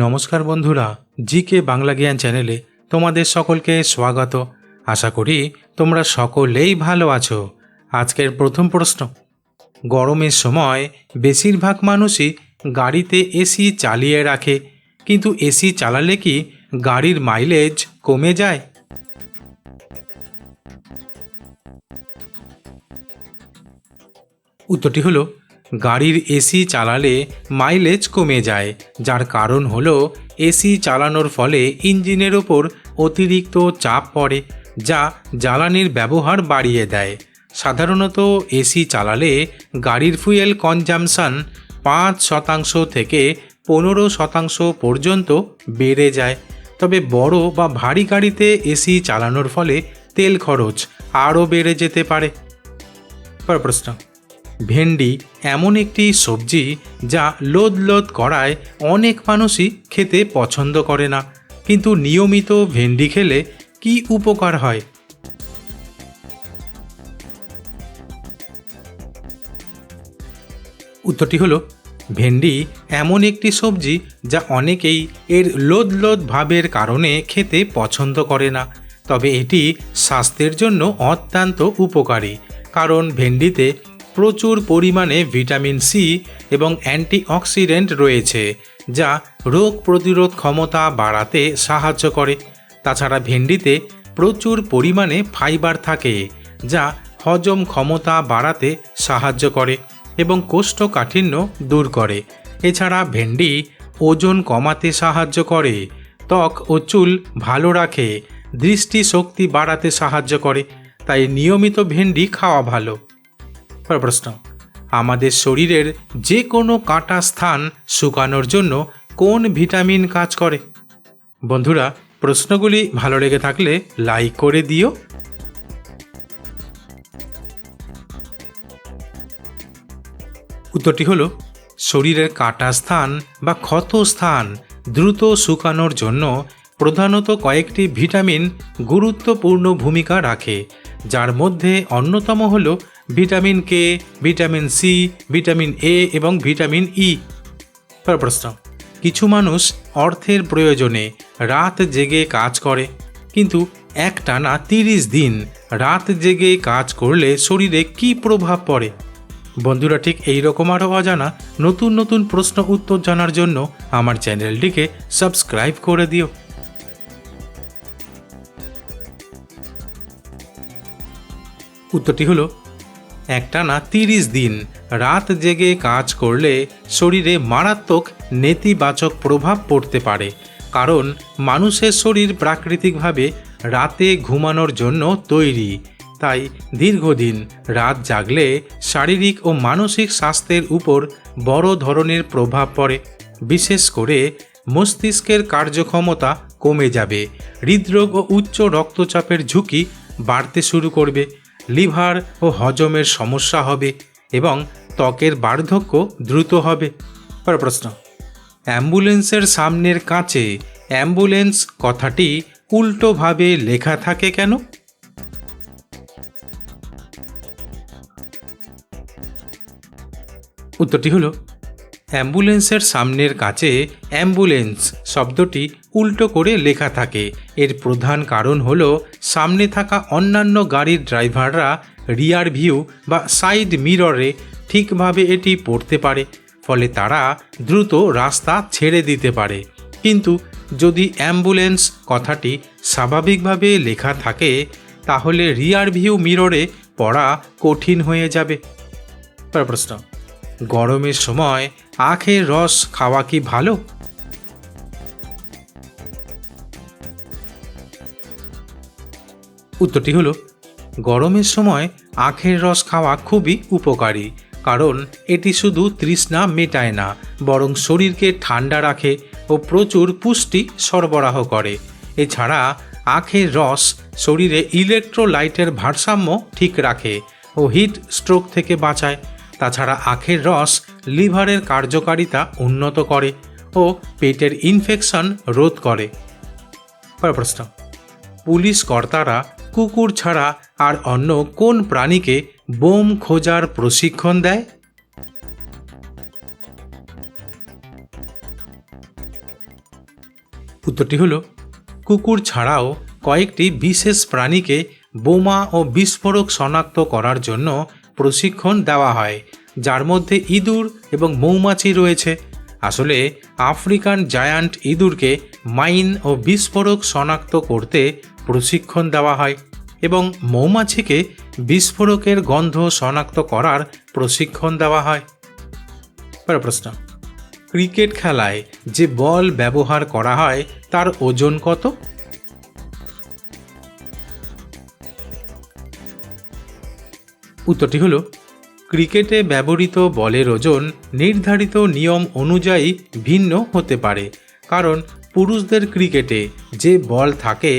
নমস্কার বন্ধুরা জি কে বাংলা জ্ঞান চ্যানেলে তোমাদের সকলকে স্বাগত। আশা করি তোমরা সকলেই ভালো আছো। আজকের প্রথম প্রশ্ন, গরমের সময় বেশিরভাগ মানুষই গাড়িতে এসি চালিয়ে রাখে, কিন্তু এসি চালালে কি গাড়ির মাইলেজ কমে যায়? উত্তরটি হলো গাড়ির এসি চালালে মাইলেজ কমে যায়, যার কারণ হলো এসি চালানোর ফলে ইঞ্জিনের ওপর অতিরিক্ত চাপ পড়ে, যা জ্বালানির ব্যবহার বাড়িয়ে দেয়। সাধারণত এসি চালালে গাড়ির ফুয়েল কনজামশন পাঁচ শতাংশ থেকে পনেরো শতাংশ পর্যন্ত বেড়ে যায়। তবে বড় বা ভারী গাড়িতে এসি চালানোর ফলে তেল খরচ আরও বেড়ে যেতে পারে। পর প্রশ্ন। ভেন্ডি এমন একটি সবজি যা লোদ লোদ করায় অনেক মানুষই খেতে পছন্দ করে না। কিন্তু নিয়মিত ভেন্ডি খেলে কি উপকার হয়? উত্তরটি হলো, ভেন্ডি এমন একটি সবজি যা অনেকেই এর লোদ লোদ ভাবের কারণে খেতে পছন্দ করে না। তবে এটি স্বাস্থ্যের জন্য অত্যন্ত উপকারী, কারণ ভেন্ডিতে প্রচুর পরিমাণে ভিটামিন সি এবং অ্যান্টিঅক্সিডেন্ট রয়েছে, যা রোগ প্রতিরোধ ক্ষমতা বাড়াতে সাহায্য করে। তাছাড়া ভেন্ডিতে প্রচুর পরিমাণে ফাইবার থাকে, যা হজম ক্ষমতা বাড়াতে সাহায্য করে এবং কোষ্ঠকাঠিন্য দূর করে। এছাড়া ভেন্ডি ওজন কমাতে সাহায্য করে, ত্বক ও চুল ভালো রাখে, দৃষ্টিশক্তি বাড়াতে সাহায্য করে, তাই নিয়মিত ভেন্ডি খাওয়া ভালো। প্রশ্ন। আমাদের শরীরের যে কোনো কাটা স্থান শুকানোর জন্য কোন ভিটামিন কাজ করে? বন্ধুরা, প্রশ্নগুলি ভালো লেগে থাকলে লাইক করে দিও। উত্তরটি হলো, শরীরের কাটা স্থান বা ক্ষত স্থান দ্রুত শুকানোর জন্য প্রধানত কয়েকটি ভিটামিন গুরুত্বপূর্ণ ভূমিকা রাখে, যার মধ্যে অন্যতম হল vitamin K, vitamin C, vitamin A এবং ভিটামিন ই। পর প্রশ্ন, কিছু মানুষ অর্থের প্রয়োজনে রাত জেগে কাজ করে, কিন্তু একটানা তিরিশ দিন রাত জেগে কাজ করলে শরীরে কি প্রভাব পড়ে? বন্ধুরা, ঠিক এই রকম আরও অজানা নতুন নতুন প্রশ্ন উত্তর জানার জন্য আমার চ্যানেলটিকে সাবস্ক্রাইব করে দিও। উত্তরটি হলো একটানা তিরিশ দিন। রাত জেগে কাজ করলে শরীরে মারাত্মক নেতিবাচক প্রভাব পড়তে পারে। কারণ মানুষের শরীর প্রাকৃতিকভাবে রাতে ঘুমানোর জন্য তৈরি। তাই দীর্ঘদিন রাত জাগলে শারীরিক ও মানসিক স্বাস্থ্যের উপর বড় ধরনের প্রভাব পড়ে। বিশেষ করে মস্তিষ্কের কার্যক্ষমতা কমে যাবে। হৃদরোগ ও উচ্চ রক্তচাপের ঝুঁকি বাড়তে শুরু করবে। লিভার ও হজমের সমস্যা হবে এবং ত্বকের বার্ধক্য দ্রুত হবে। পর প্রশ্ন। অ্যাম্বুলেন্সের সামনের কাছে অ্যাম্বুলেন্স কথাটি উল্টোভাবে লেখা থাকে কেন? উত্তরটি হলো, অ্যাম্বুলেন্সের সামনের কাছে অ্যাম্বুলেন্স শব্দটি উল্টো করে লেখা থাকে। এর প্রধান কারণ হল, সামনে থাকা অন্যান্য গাড়ির ড্রাইভাররা রিয়ার ভিউ বা সাইড মিররে ঠিকভাবে এটি পড়তে পারে, ফলে তারা দ্রুত রাস্তা ছেড়ে দিতে পারে। কিন্তু যদি অ্যাম্বুলেন্স কথাটি স্বাভাবিকভাবে লেখা থাকে, তাহলে রিয়ার ভিউ মিররে পড়া কঠিন হয়ে যাবে। প্রশ্ন, গরমের সময় আখের রস খাওয়া কি ভালো? উত্তরটি হলো, গরমের সময় আখের রস খাওয়া খুবই উপকারী, কারণ এটি শুধু তৃষ্ণা মেটায় না, বরং শরীরকে ঠান্ডা রাখে ও প্রচুর পুষ্টি সরবরাহ করে। এছাড়া আখের রস শরীরে ইলেকট্রোলাইটের ভারসাম্য ঠিক রাখে ও হিট স্ট্রোক থেকে বাঁচায়। তাছাড়া আখের রস লিভারের কার্যকারিতা উন্নত করে ও পেটের ইনফেকশন রোধ করে। পরের প্রশ্ন, পুলিশ কর্তারা কুকুর ছাড়া আর অন্য কোন প্রাণীকে বোম খোঁজার প্রশিক্ষণ দেয়? উত্তরটি হলো, কুকুর ছাড়াও কয়েকটি বিশেষ প্রাণীকে বোমা ও বিস্ফোরক শনাক্ত করার জন্য প্রশিক্ষণ দেওয়া হয়, যার মধ্যে ইঁদুর এবং মৌমাছি রয়েছে। আসলে, আফ্রিকান জায়ান্ট ইঁদুরকে মাইন ও বিস্ফোরক শনাক্ত করতে প্রশিক্ষণ দেওয়া হয় এবং মৌমাছিকে বিস্ফোরকের গন্ধ শনাক্ত করার প্রশিক্ষণ দেওয়া হয়। প্রশ্ন, ক্রিকেট খেলায় যে বল ব্যবহার করা হয়, তার ওজন কত? উত্তরটি হলো, ক্রিকেটে ব্যবহৃত বলের ওজন নির্ধারিত নিয়ম অনুযায়ী ভিন্ন হতে পারে, কারণ পুরুষদের ক্রিকেটে যে বল থাকে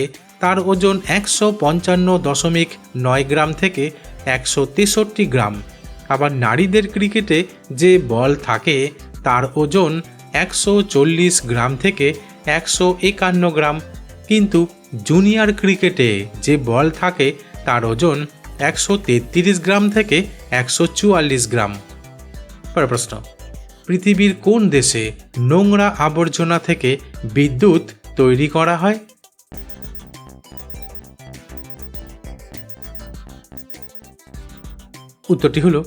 তার ওজন একশো পঞ্চান্ন দশমিক নয় গ্রাম থেকে একশো তেষট্টি গ্রাম। আবার নারীদের ক্রিকেটে যে বল থাকে, তার ওজন একশো চল্লিশ গ্রাম থেকে একশো একান্ন গ্রাম। কিন্তু জুনিয়র ক্রিকেটে যে বল থাকে, তার ওজন একশো তেত্রিশ গ্রাম থেকে একশো চুয়াল্লিশ গ্রাম। পরের প্রশ্ন। পৃথিবীর কোন দেশে নোংরা আবর্জনা থেকে বিদ্যুৎ তৈরি করা হয়? উত্তরটি হলো,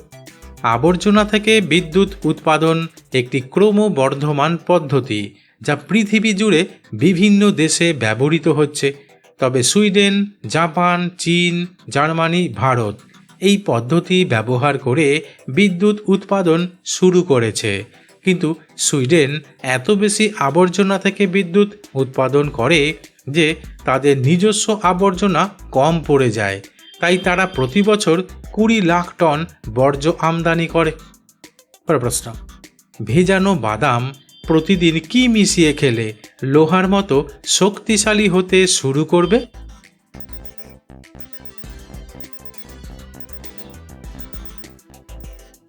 আবর্জনা থেকে বিদ্যুৎ উৎপাদন একটি ক্রমবর্ধমান পদ্ধতি যা পৃথিবী জুড়ে বিভিন্ন দেশে ব্যবহৃত হচ্ছে। তবে সুইডেন, জাপান, চীন, জার্মানি, ভারত এই পদ্ধতি ব্যবহার করে বিদ্যুৎ উৎপাদন শুরু করেছে। কিন্তু সুইডেন এত বেশি আবর্জনা থেকে বিদ্যুৎ উৎপাদন করে যে তাদের নিজস্ব আবর্জনা কম পড়ে যায়। তাই তারা প্রতি বছর কুড়ি লাখ টন বর্জ্য আমদানি করে। প্রশ্ন, ভেজানো বাদাম প্রতিদিন কি মিশিয়ে খেলে লোহার মতো শক্তিশালী হতে শুরু করবে?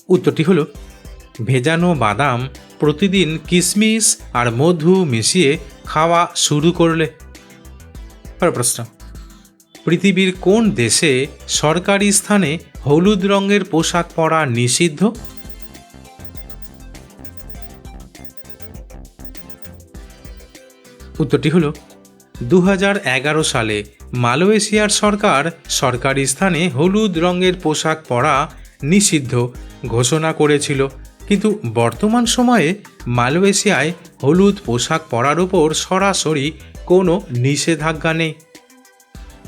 উত্তরটি হলো, ভেজানো বাদাম প্রতিদিন কিশমিশ আর মধু মিশিয়ে খাওয়া শুরু করলে। প্রশ্ন পৃথিবীর কোন দেশে সরকারি স্থানে হলুদ রঙের পোশাক পরা নিষিদ্ধ? উত্তরটি হলো দু সালে মালয়েশিয়ার সরকার সরকারি স্থানে হলুদ রঙের পোশাক পরা নিষিদ্ধ ঘোষণা করেছিল। কিন্তু বর্তমান সময়ে মালয়েশিয়ায় হলুদ পোশাক পরার ওপর সরাসরি কোনো নিষেধাজ্ঞা নেই।